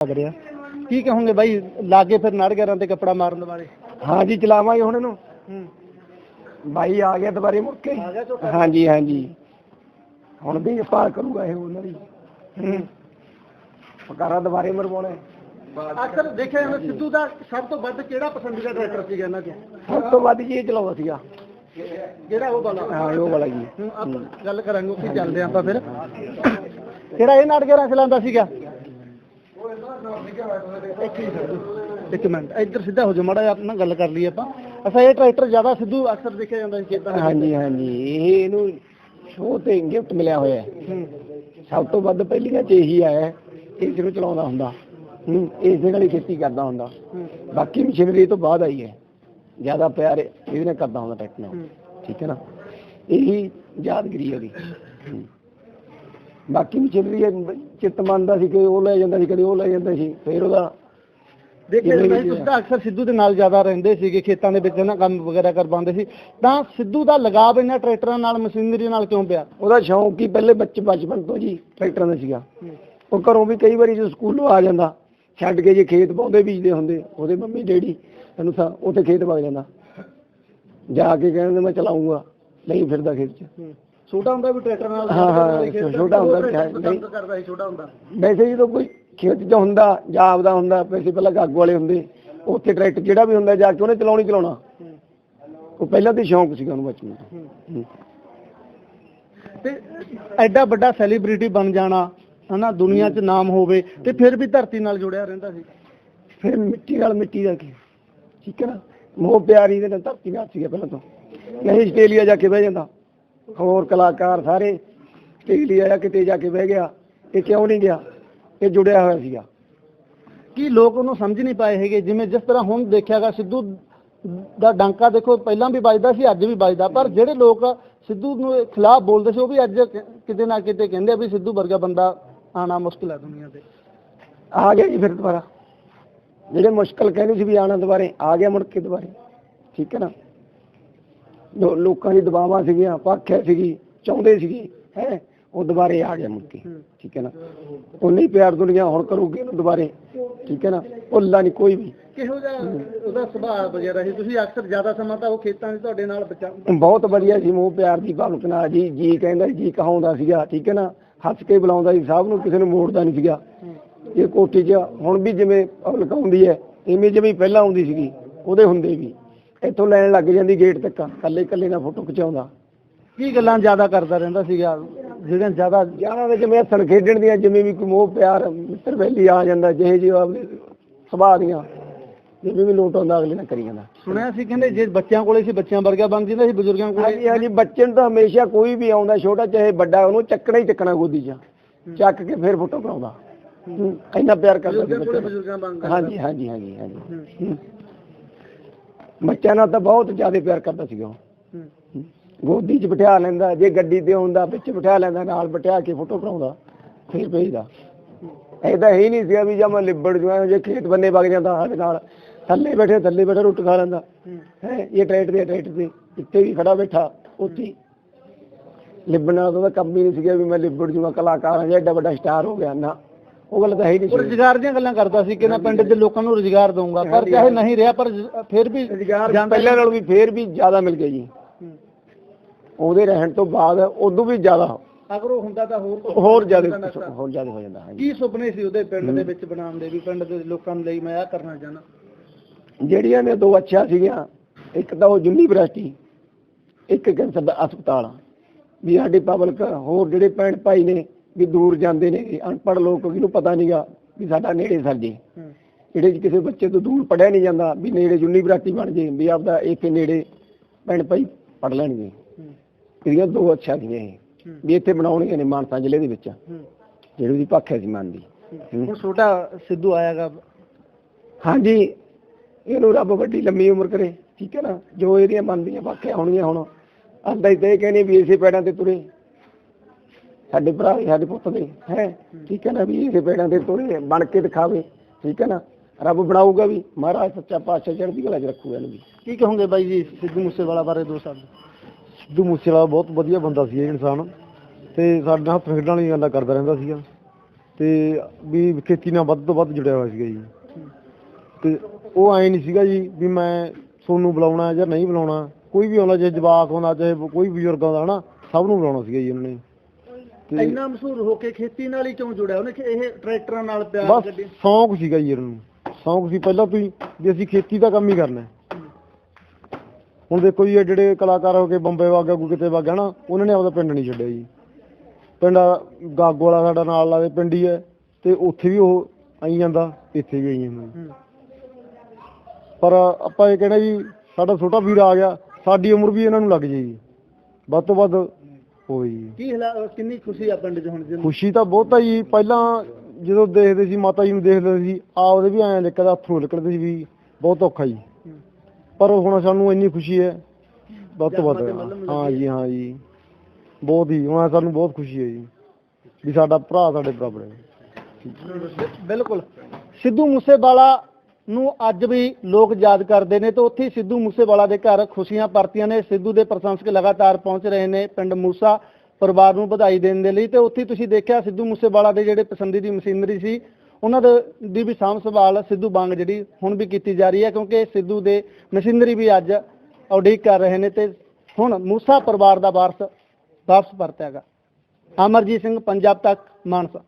ਲੱਗ ਰਿਹਾ। ਕੀ ਕਹੋਗੇ ਬਾਈ ਲਾਗੇ ਫਿਰ ਨਾੜਗਰਾਂ ਤੇ ਕੱਪੜਾ ਮਾਰਨ ਬਾਰੇ ਹਾਂ ਜੀ ਚਲਾਵਾਂਗੇ ਹੁਣ ਇਹਨੂੰ। ਹੂੰ। ਬਾਈ ਆ ਗਿਆ ਦੁਬਾਰੇ ਮੁੜ ਕੇ। ਆ ਗਿਆ ਝੋਟਾ? ਹਾਂਜੀ ਹਾਂਜੀ। ਹੁਣ ਵੀ ਪਾਰ ਕਰੂਗਾ ਇਹ ਉਹਨਾਂ ਦੀ। ਹੂੰ। ਪਕਾਰਾ ਦੁਬਾਰੇ ਮਰਵਾਉਣਾ। ਹੈ। ਅਕਸਰ ਦੇਖਿਆ ਜਾਂਦਾ ਸਿੱਧੂ ਦਾ ਸਭ ਤੋਂ ਵੱਧ ਕਿਹੜਾ ਪਸੰਦੀਦਾ ਟਰੈਕਟਰ ਸੀਗਾ ਇਹਨਾਂ ਚ? ਸਭ ਤੋਂ ਵੱਧ ਜੀ ਇਹ ਚਲਾਉਂਦਾ ਸੀਗਾ? ਕਿਹੜਾ ਉਹ ਵਾਲਾ? ਹਾਂ ਉਹ ਵਾਲਾ ਜੀ। ਆਪਾਂ ਗੱਲ ਕਰਾਂਗੇ ਉੱਥੇ ਚੱਲਦੇ ਆਪਾਂ ਫਿਰ। ਕਿਹੜਾ ਇਹ ਨਾੜਗਰਾਂ ਚਲਾਉਂਦਾ ਸੀਗਾ? ਇੱਕ ਮਿੰਟ, ਇੱਧਰ ਸਿੱਧਾ ਹੋ ਜਾ ਮਾੜਾ ਜਿਹਾ ਆਪਣਾ ਗੱਲ ਕਰ ਲਈਏ ਆਪਾਂ। ਅੱਛਾ ਇਹ ਟਰੈਕਟਰ ਜ਼ਿਆਦਾ ਸਿੱਧੂ ਅਕਸਰ ਦੇਖਿਆ ਜਾਂਦਾ ਸੀ ਖੇਤਾਂ ਵਿੱਚ। ਹਾਂਜੀ ਹਾਂਜੀ। ਇਹ ਇਹਨੂੰ ਸ਼ੋਅ ਤੇ ਗਿਫਟ ਮਿਲਿਆ ਹੋਇਆ ਹੈ। ਹੂੰ। ਸਭ ਤੋਂ ਵੱਧ ਪਹਿਲੀਆਂ ਚ ਇਹੀ ਆਇਆ ਹੈ, ਇਸ ਨੂੰ ਚਲਾਉਂਦਾ ਹੁੰਦਾ ਹੂੰ ਇਸ ਨਾਲ ਹੀ ਖੇਤੀ ਕਰਦਾ ਹੁੰਦਾ। ਹੂੰ। ਬਾਕੀ ਮਸ਼ੀਨਰੀ ਤੋਂ ਬਾਅਦ ਆਈ ਹੈ। ਜ਼ਿਆਦਾ ਪਿਆਰ ਇਹਦੇ ਨਾਲ ਕਰਦਾ ਹੁੰਦਾ ਟਰੈਕਟਰ ਹੂੰ। ਠੀਕ ਹੈ ਨਾ? ਇਹੀ ਯਾਦਗਰੀ ਹੈ ਉਹਦੀ। ਹੂੰ। ਬਾਕੀ ਮਸ਼ੀਨਰੀ ਇਹ ਚਿੱਤ ਮੰਨਦਾ ਸੀ ਕਿ ਉਹ ਲੈ ਜਾਂਦਾ ਸੀ ਕਦੇ ਉਹ ਲੈ ਜਾਂਦਾ ਸੀ ਫਿਰ ਉਹਦਾ ਸੀ ਵੀ ਤੁਸੀਂ ਤਾਂ ਅਕਸਰ ਸਿੱਧੂ ਦੇ ਨਾਲ ਜ਼ਿਆਦਾ ਰਹਿੰਦੇ ਸੀਗੇ ਖੇਤਾਂ ਦੇ ਵਿੱਚ ਨਾ ਕੰਮ ਵਗੈਰਾ ਕਰਵਾਉਂਦੇ ਸੀ। ਤਾਂ ਸਿੱਧੂ ਦਾ ਲਗਾਵ ਇਹਨਾਂ ਟਰੈਕਟਰਾਂ ਨਾਲ ਮਸ਼ੀਨਰੀ ਨਾਲ ਕਿਉਂ ਪਿਆ? ਉਹਦਾ ਸ਼ੌਂਕ ਹੀ ਪਹਿਲੇ ਬੱਚੇ ਬਚਪਨ ਤੋਂ ਜੀ ਟਰੈਕਟਰਾਂ ਦਾ ਸੀਗਾ। ਉਹ ਘਰੋਂ ਵੀ ਕਈ ਵਾਰੀ ਜਦੋਂ ਸਕੂਲੋਂ ਆ ਜਾਂਦਾ ਛੱਡ ਕੇ ਜੇ ਖੇਤ ਪਾਉਂਦੇ ਬੀਜਦੇ ਹੁੰਦੇ ਉਹਦੇ ਮੰਮੀ ਡੈਡੀ ਇਹਨੂੰ ਤਾਂ ਉੱਥੇ ਖੇਤ ਵਗ ਜਾਂਦਾ। ਜਾ ਕੇ ਕਹਿੰਦੇ ਮੈਂ ਚਲਾਉਂਗਾ। ਨਹੀਂ ਫਿਰਦਾ ਖੇਤ 'ਚ। ਹੂੰ। ਛੋਟਾ ਹੁੰਦਾ ਵੀ ਟਰੈਕਟਰ ਨਾਲ ਹਾਂ, ਹਾਂ, ਛੋਟਾ ਹੁੰਦਾ ਨਹੀਂ। ਕਰਦਾ ਸੀ ਛੋਟਾ ਹੁੰਦਾ। ਵੈਸੇ ਜਦੋਂ ਕੋਈ ਖੇਤ 'ਚ ਹੁੰਦਾ ਜਾਂ ਆਪਦਾ ਹੁੰਦਾ ਵੈਸੇ ਪਹਿਲਾਂ ਗੱਗ ਵਾਲੇ ਹੁੰਦੇ ਉੱਥੇ ਟਰੈਕਟਰ ਜਿਹੜਾ ਵੀ ਹੁੰਦਾ ਜਾ ਕੇ ਉਹਨੇ ਚਲਾਉਣੀ ਚਲਾਉਣਾ। ਉਹ ਪਹਿਲਾਂ ਤੇ ਸ਼ੌਂਕ ਸੀਗਾ ਉਹਨੂੰ ਬਚਪਨ ਤੋਂ। ਤੇ ਐਡਾ ਵੱਡਾ ਸੈਲੀਬ੍ਰਿਟੀ ਬਣ ਜਾਣਾ ਹਨਾ ਦੁਨੀਆ 'ਚ ਨਾਮ ਹੋਵੇ ਤੇ ਫਿਰ ਵੀ ਧਰਤੀ ਨਾਲ ਜੁੜਿਆ ਰਹਿੰਦਾ ਸੀ। ਫਿਰ ਮਿੱਟੀ ਨਾਲ ਮਿੱਟੀ ਦਾ ਕੀ? ਠੀਕ ਹੈ ਨਾ? ਮੋਹ ਪਿਆਰੀ ਦੇ ਨਾਲ ਧਰਤੀ ਨਾਲ ਸੀਗਾ ਪਹਿਲਾਂ ਤੋਂ। ਨਹੀਂ ਆਸਟ੍ਰੇਲੀਆ ਜਾ ਕੇ ਬਹਿ ਜਾਂਦਾ। ਹੋਰ ਕਲਾਕਾਰ ਸਾਰੇ ਆਸਟ੍ਰੇਲੀਆ ਜਾਂ ਕਿਤੇ ਜਾ ਕੇ ਬਹਿ ਗਿਆ, ਇਹ ਕਿਉਂ ਨਹੀਂ ਗਿਆ? ਇਹ ਜੁੜਿਆ ਹੋਇਆ ਸੀਗਾ। ਕੀ ਲੋਕ ਉਹਨੂੰ ਸਮਝ ਨਹੀਂ ਪਾਏ ਹੈਗੇ? ਜਿਵੇਂ ਜਿਸ ਤਰ੍ਹਾਂ ਹੁਣ ਦੇਖਿਆਗਾ ਸਿੱਧੂ ਦਾ ਡਾਂਕਾ ਦੇਖੋ, ਪਹਿਲਾਂ ਵੀ ਵੱਜਦਾ ਸੀ, ਅੱਜ ਵੀ ਵੱਜਦਾ। ਪਰ ਜਿਹੜੇ ਲੋਕ ਸਿੱਧੂ ਨੂੰ ਖਿਲਾਫ ਬੋਲਦੇ ਸੀ, ਉਹ ਵੀ ਅੱਜ ਕਿਤੇ ਨਾ ਕਿਤੇ ਕਹਿੰਦੇ ਵੀ ਸਿੱਧੂ ਵਰਗਾ ਬੰਦਾ ਆਣਾ ਮੁਸ਼ਕਿਲ ਹੈ ਦੁਨੀਆ ਤੇ। ਆ ਗਿਆ ਜੀ ਫਿਰ ਦੁਬਾਰਾ। ਜਿਹੜੇ ਮੁਸ਼ਕਲ ਕਹਿੰਦੇ ਸੀ ਵੀ ਆਣਾ ਦੁਬਾਰੇ, ਆ ਗਿਆ ਮੁੜ ਕੇ ਦੁਬਾਰੇ। ਠੀਕ ਹੈ ਨਾ? ਲੋਕਾਂ ਦੀ ਦਬਾਵਾਂ ਸੀਗੀਆਂ ਪੱਖੇ ਸੀਗੀ ਚਾਹੁੰਦੇ ਸੀਗੇ ਹੈ ਉਹ ਦੁਬਾਰੇ ਆ ਗਿਆ ਮੁੜ ਕੇ। ਠੀਕ ਹੈ ਨਾ? ਉਹ ਨਹੀਂ ਪਿਆਰ ਦੁਨੀਆ ਹੁਣ ਕਰੂਗੀ ਇਹਨੂੰ ਦੁਬਾਰੇ। ਠੀਕ ਹੈ ਨਾ? ਭੁੱਲਦਾ ਨਹੀਂ ਕੋਈ ਵੀ। ਕਿਹੋ ਜਿਹਾ ਉਹਦਾ ਸੁਭਾਅ ਵਗੈਰਾ ਸੀ? ਤੁਸੀਂ ਅਕਸਰ ਜ਼ਿਆਦਾ ਸਮਾਂ ਤਾਂ ਉਹ ਖੇਤਾਂ 'ਚ ਤੁਹਾਡੇ ਨਾਲ ਬਚਾ ਬਹੁਤ ਵਧੀਆ ਸੀ ਮੋਹ ਪਿਆਰ ਦੀ ਭਾਵਨਾ ਨਾਲ ਜੀ। ਜੀ ਕਹਿੰਦਾ ਜੀ ਕਹਾਉਂਦਾ ਸੀਗਾ ਠੀਕ ਹੈ ਨਾ? ਹੱਸ ਕੇ ਬੁਲਾਉਂਦਾ ਸੀ ਸਭ ਨੂੰ ਕਿਸੇ ਨੂੰ ਮੋੜਦਾ ਨਹੀਂ ਸੀਗਾ। ਇਹ ਕੋਠੀ 'ਚ ਹੁਣ ਵੀ ਜਿਵੇਂ ਆਉਂਦੀ ਹੈ ਇਵੇਂ ਜਿਵੇਂ ਪਹਿਲਾਂ ਆਉਂਦੀ ਸੀਗੀ ਉਹਦੇ ਹੁੰਦੇ ਵੀ। ਇੱਥੋਂ ਲੈਣ ਲੱਗ ਜਾਂਦੀ ਗੇਟ ਤੱਕ ਕੱਲੇ ਕੱਲੇ ਨਾਲ ਫੋਟੋ ਖਿਚਾਉਂਦਾ। ਕੀ ਗੱਲਾਂ ਜ਼ਿਆਦਾ ਕਰਦਾ ਰਹਿੰਦਾ ਸੀਗਾ ਜਿਹੜੀਆਂ ਜ਼ਿਆਦਾ ਯਾਰਾਂ ਦੇ ਜਿਵੇਂ ਹੱਸਣ ਖੇਡਣ ਦੀਆਂ ਜਿਵੇਂ ਵੀ ਕੋਈ ਮੋਹ ਪਿਆਰ ਮਿੱਤਰ ਵੈਲੀ ਆ ਜਾਂਦਾ ਜਿਹੇ ਜਿਹੇ ਆਪਦੇ ਸੁਭਾਅ ਦੀਆਂ ਜਿਵੇਂ ਵੀ ਲੋਟ ਆਉਂਦਾ ਅਗਲੇ ਨਾਲ ਕਰੀ ਜਾਂਦਾ। ਸੁਣਿਆ ਸੀ ਕਹਿੰਦੇ ਜੇ ਬੱਚਿਆਂ ਕੋਲੇ ਸੀ ਬੱਚਿਆਂ ਵਰਗਾ ਬਣ ਜਾਂਦਾ ਸੀ ਬਜ਼ੁਰਗਾਂ ਕੋਲੇ? ਹਾਂਜੀ ਹਾਂਜੀ ਬੱਚੇ ਨੂੰ ਤਾਂ ਹਮੇਸ਼ਾ ਕੋਈ ਵੀ ਆਉਂਦਾ ਛੋਟਾ ਚਾਹੇ ਵੱਡਾ ਉਹਨੂੰ ਚੱਕਣਾ ਹੀ ਚੱਕਣਾ ਗੋਦੀ 'ਚ। ਚੱਕ ਕੇ ਫਿਰ ਫੋਟੋ ਕਰਾਉਂਦਾ। ਹੂੰ, ਇੰਨਾ ਪਿਆਰ ਕਰਦਾ ਬੱਚੇ। ਹਾਂਜੀ ਹਾਂਜੀ ਹਾਂਜੀ ਹਾਂਜੀ। ਬੱਚਿਆਂ ਨਾਲ ਤਾਂ ਬਹੁਤ ਜ਼ਿਆਦਾ ਪਿਆਰ ਕਰਦਾ ਸੀਗਾ ਉਹ। ਗੋਦੀ 'ਚ ਬਿਠਾ ਲੈਂਦਾ ਜੇ ਗੱਡੀ ਤੇ ਆਉਂਦਾ ਵਿੱਚ ਬਿਠਾ ਲੈਂਦਾ ਨਾਲ ਬਿਠਾ ਕੇ ਫੋਟੋ ਕਰਾਉਂਦਾ ਫਿਰ ਭੇਜਦਾ ਐਦਾਂ ਹੀ ਨਹੀਂ ਸੀਗਾ ਵੀ ਜਾਂ ਮੈਂ ਲਿਬੜ ਜੂਆ ਜੇ ਖੇਤ ਬੰਨੇ ਵਗ ਜਾਂਦਾ ਸਾਡੇ ਨਾਲ ਥੱਲੇ ਬੈਠੇ ਥੱਲੇ ਬੈਠੇ ਰੋਟੀ ਖਾ ਲੈਂਦਾ ਹੂੰ। ਇਹ ਟਰੈਕਟਰ ਤੇ ਟਰੈਕਟਰ ਤੇ ਇੱਥੇ ਵੀ ਖੜਾ ਬੈਠਾ ਉੱਥੇ। ਲਿਬੜਨ ਉਹਦਾ ਕੰਮ ਹੀ ਨਹੀਂ ਸੀਗਾ ਵੀ ਮੈਂ ਲਿਬੜ ਜੂਗਾ ਕਲਾਕਾਰ ਹਾਂ ਜਾਂ ਐਡਾ ਵੱਡਾ ਸਟਾਰ ਹੋ ਗਿਆ ਨਾ ਉਹ ਗੱਲ ਤਾਂ ਹੈ ਹੀ ਨਹੀਂ ਰੁਜ਼ਗਾਰ ਦੀਆਂ ਗੱਲਾਂ ਕਰਦਾ ਸੀ ਕਿ ਮੈਂ ਪਿੰਡ ਦੇ ਲੋਕਾਂ ਨੂੰ ਰੁਜ਼ਗਾਰ ਦਊਂਗਾ ਪਰ ਚਾਹੇ ਨਹੀਂ ਰਿਹਾ ਪਰ ਫਿਰ ਵੀ ਰੁਜ਼ਗਾਰ ਪਹਿਲਾਂ ਨਾਲੋਂ ਵੀ ਫੇਰ ਵੀ ਜ਼ਿਆਦਾ ਮਿਲ ਗਿਆ ਜੀ। ਉਹਦੇ ਰਹਿਣ ਤੋਂ ਬਾਅਦ ਉਦੋਂ ਵੀ ਜ਼ਿਆਦਾ। ਅਗਰ ਉਹ ਹੁੰਦਾ ਤਾਂ ਹੋਰ ਹੋਰ ਜ਼ਿਆਦਾ ਹੋਰ ਜ਼ਿਆਦਾ ਹੋ ਜਾਂਦਾ ਕੀ ਸੁਪਨੇ ਸੀ ਉਹਦੇ ਪਿੰਡ ਦੇ ਵਿੱਚ ਬਣਾਉਣ ਦੇ ਵੀ ਪਿੰਡ ਦੇ ਲੋਕਾਂ ਲਈ ਮੈਂ ਆ ਕਰਨਾ ਚਾਹਨਾ ਜਿਹੜੀਆਂ ਨੇ ਦੋ ਅੱਛਾ ਸੀਗੀਆਂ ਇੱਕ ਤਾਂ ਉਹ ਯੂਨੀਵਰਸਿਟੀ ਇੱਕ ਕੈਂਸਰ ਦਾ ਹਸਪਤਾਲ। ਵੀ ਸਾਡੇ ਪਬਲਿਕ ਹੋਰ ਜਿਹੜੇ ਭੈਣ ਭਾਈ ਨੇ ਵੀ ਦੂਰ ਜਾਂਦੇ ਨੇ ਅਨਪੜ੍ਹ ਲੋਕ ਜਿਹਨੂੰ ਪਤਾ ਨਹੀਂਗਾ ਵੀ ਸਾਡਾ ਨੇੜੇ ਸਰ ਜੇ। ਹੂੰ। ਜਿਹੜੇ ਕਿਸੇ ਬੱਚੇ ਤੋਂ ਦੂਰ ਪੜਿਆ ਨਹੀਂ ਜਾਂਦਾ ਵੀ ਨੇੜੇ ਯੂਨੀਵਰਸਿਟੀ ਬਣ ਜੇ ਵੀ ਆਪਦਾ ਇੱਥੇ ਨੇੜੇ ਭੈਣ ਭਾਈ ਪੜ ਲੈਣਗੇ। ਇਹਦੀਆਂ ਦੋ ਅੱਛਾ ਸੀਗੀਆਂ ਇਹ। ਵੀ ਇੱਥੇ ਬਣਾਉਣੀਆਂ ਨੇ ਮਾਨਸਾ ਜ਼ਿਲ੍ਹੇ ਦੇ ਵਿੱਚ। ਜਿਹੜੀ ਉਹਦੀ ਪੱਖ ਹੈ ਸੀ ਮਨ ਦੀ। ਹੁਣ ਛੋਟਾ ਸਿੱਧੂ ਆਇਆਗਾ। ਹਾਂਜੀ ਇਹਨੂੰ ਰੱਬ ਵੱਡੀ ਲੰਮੀ ਉਮਰ ਕਰੇ ਠੀਕ ਹੈ ਨਾ? ਜੋ ਇਹਦੀਆਂ ਮੰਨਦੀਆਂ ਪੱਖੇ ਆਉਣੀਆਂ ਹੁਣ ਅੱਧਾ ਹੀ ਤੇ ਇਹ ਕਹਿੰਦੇ ਵੀ ਇਸੇ ਪੈੜਾਂ ਤੇ ਤੁਰੇ। ਸਾਡੇ ਭਰਾ ਵੀ ਸਾਡੇ ਪੁੱਤ ਦੇ ਹੈ? ਠੀਕ ਹੈ ਨਾ ਵੀ ਇਸੇ ਪੈੜਾਂ ਤੇ ਤੁਰੇ ਬਣ ਕੇ ਦਿਖਾਵੇ ਠੀਕ ਹੈ ਨਾ? ਰੱਬ ਬਣਾਊਗਾ ਵੀ ਮਹਾਰਾਜ ਸੱਚਾ ਪਾਤਸ਼ਾਹ ਚੜ੍ਹਦੀ ਕਲਾ 'ਚ ਰੱਖੂਗਾ ਇਹਨੂੰ ਵੀ। ਕੀ ਕਹੋਗੇ ਬਾਈ ਜੀ ਸਿੱਧੂ ਮੂਸੇਵਾਲਾ ਬਾਰੇ ਦੋ ਸ਼ਬਦ? ਸਿੱਧੂ ਮੂਸੇਵਾਲਾ ਬਹੁਤ ਵਧੀਆ ਬੰਦਾ ਸੀ ਇਹ ਇਨਸਾਨ। ਤੇ ਸਾਡੇ ਨਾਲ ਹੱਥ ਖੇਡਣ ਵਾਲੀ ਗੱਲਾਂ ਕਰਦਾ ਰਹਿੰਦਾ ਸੀਗਾ। ਤੇ ਵੀ ਖੇਤੀ ਨਾਲ ਵੱਧ ਤੋਂ ਵੱਧ ਜੁੜਿਆ ਹੋਇਆ ਸੀਗਾ ਜੀ। ਤੇ ਉਹ ਐ ਨਹੀਂ ਸੀਗਾ ਜੀ ਵੀ ਮੈਂ ਤੁਹਾਨੂੰ ਬੁਲਾਉਣਾ ਜਾਂ ਨਹੀਂ ਬੁਲਾਉਣਾ। ਕੋਈ ਵੀ ਆਉਂਦਾ ਜੇ ਜਵਾਕ ਆਉਂਦਾ ਚਾਹੇ ਕੋਈ ਬਜ਼ੁਰਗ ਆਉਂਦਾ ਹਨਾ? ਸਭ ਨੂੰ ਬੁਲਾਉਣਾ ਸੀਗਾ ਜੀ ਉਹਨਾਂ। ਇੰਨਾ ਮਸ਼ਹੂਰ ਹੋ ਕੇ ਖੇਤੀ ਨਾਲ ਹੀ ਕਿਉਂ ਜੁੜਿਆ? ਉਹਨੇ ਕਿ ਇਹ ਟਰੈਕਟਰਾਂ ਨਾਲ ਪਿਆਰ ਬਸ ਸ਼ੌਂਕ ਸੀਗਾ ਜੀ ਇਹਨਾਂ। ਨੂੰ ਸ਼ੌਂਕ ਸੀ ਪਹਿਲਾਂ ਤੋਂ ਹੀ ਵੀ ਅਸੀਂ ਖੇਤੀ ਦਾ ਕੰਮ ਹੀ ਕਰਨਾ ਹੈ। ਹੁਣ ਦੇਖੋ ਜੀ ਇਹ ਜਿਹੜੇ ਕਲਾਕਾਰ ਹੋ ਕੇ ਬੰਬੇ ਵਾਗਾ ਕੋਈ ਕਿਤੇ ਵਾਗਾ ਨਾ ਉਹਨਾਂ ਨੇ ਆਪਦਾ ਪਿੰਡ ਨਹੀਂ ਛੱਡਿਆ ਜੀ। ਪਿੰਡ ਗਾਗੋ ਵਾਲਾ ਸਾਡਾ ਨਾਲ ਲਾਦੇ ਪਿੰਡ ਹੀ ਹੈ ਤੇ ਉੱਥੇ ਵੀ ਉਹ ਆਈ ਜਾਂਦਾ ਇੱਥੇ ਵੀ ਆਈ ਜਾਂਦਾ। ਹੂੰ। ਪਰ ਆਪਾਂ ਇਹ ਕਹਿਣਾ ਜੀ ਸਾਡਾ ਛੋਟਾ ਵੀਰ ਆ ਗਿਆ ਸਾਡੀ ਉਮਰ ਵੀ ਇਹਨਾਂ ਨੂੰ ਲੱਗ ਜਾਏਗੀ। ਵੱਧ ਤੋਂ ਵੱਧ ਜੀ ਕੀ ਹਾਲਾ ਕਿੰਨੀ ਖੁਸ਼ੀ ਆ ਪਿੰਡ 'ਚ ਹੁਣ ਜੀ ਖੁਸ਼ੀ ਤਾਂ ਬਹੁਤ ਆ ਜੀ ਪਹਿਲਾਂ ਜਦੋਂ ਦੇਖਦੇ ਸੀ ਮਾਤਾ ਜੀ ਨੂੰ ਦੇਖਦੇ ਸੀ ਆਪਦੇ ਵੀ ਐਂ ਲਿਕਦਾ ਅਥਰੂ ਨਿਕਲਦੇ ਸੀ ਵੀ ਬਹੁਤ ਔਖਾ ਜੀ। ਪਰ ਹੁਣ ਸਾਨੂੰ ਇੰਨੀ ਖੁਸ਼ੀ ਹੈ ਵੱਧ ਤੋਂ ਵੱਧ। ਹਾਂ ਜੀ ਹਾਂ ਜੀ। ਬਹੁਤ ਹੀ ਹੁਣ ਸਾਨੂੰ ਬਹੁਤ ਖੁਸ਼ੀ ਹੈ ਜੀ ਵੀ ਸਾਡਾ ਭਰਾ ਸਾਡੇ ਬਰਾਬਰ ਹੈ। ਬਿਲਕੁਲ। ਸਿੱਧੂ ਮੂਸੇਵਾਲਾ ਨੂੰ ਅੱਜ ਵੀ ਲੋਕ ਯਾਦ ਕਰਦੇ ਨੇ ਤੇ ਉੱਥੇ ਸਿੱਧੂ ਮੂਸੇਵਾਲਾ ਦੇ ਘਰ ਖੁਸ਼ੀਆਂ ਪਰਤੀਆਂ ਨੇ। ਸਿੱਧੂ ਦੇ ਪ੍ਰਸ਼ੰਸਕ ਲਗਾਤਾਰ ਪਹੁੰਚ ਰਹੇ ਨੇ ਪਿੰਡ ਮੂਸਾ ਪਰਿਵਾਰ ਨੂੰ ਵਧਾਈ ਦੇਣ ਦੇ ਲਈ ਤੇ ਉੱਥੇ ਤੁਸੀਂ ਦੇਖਿਆ ਸਿੱਧੂ ਮੂਸੇਵਾਲਾ ਦੇ ਜਿਹੜੇ ਪਸੰਦੀਦੀ ਮਸ਼ੀਨਰੀ ਸੀ, ਉਹਨਾਂ ਦੇ ਦੀ ਵੀ ਸਾਂਭ ਸੰਭਾਲ ਸਿੱਧੂ ਬੰਗ ਜਿਹੜੀ ਹੁਣ ਵੀ ਕੀਤੀ ਜਾ ਰਹੀ ਹੈ ਕਿਉਂਕਿ ਸਿੱਧੂ ਦੇ ਮਸ਼ੀਨਰੀ ਵੀ ਅੱਜ ਉਡੀਕ ਕਰ ਰਹੇ ਨੇ ਤੇ ਹੁਣ ਮੂਸਾ ਪਰਿਵਾਰ ਦਾ ਵਾਰਸ ਵਾਪਸ ਪਰਤਿਆਗਾ ਅਮਰਜੀਤ ਸਿੰਘ, ਪੰਜਾਬ ਤੱਕ ਮਾਨਸਾ।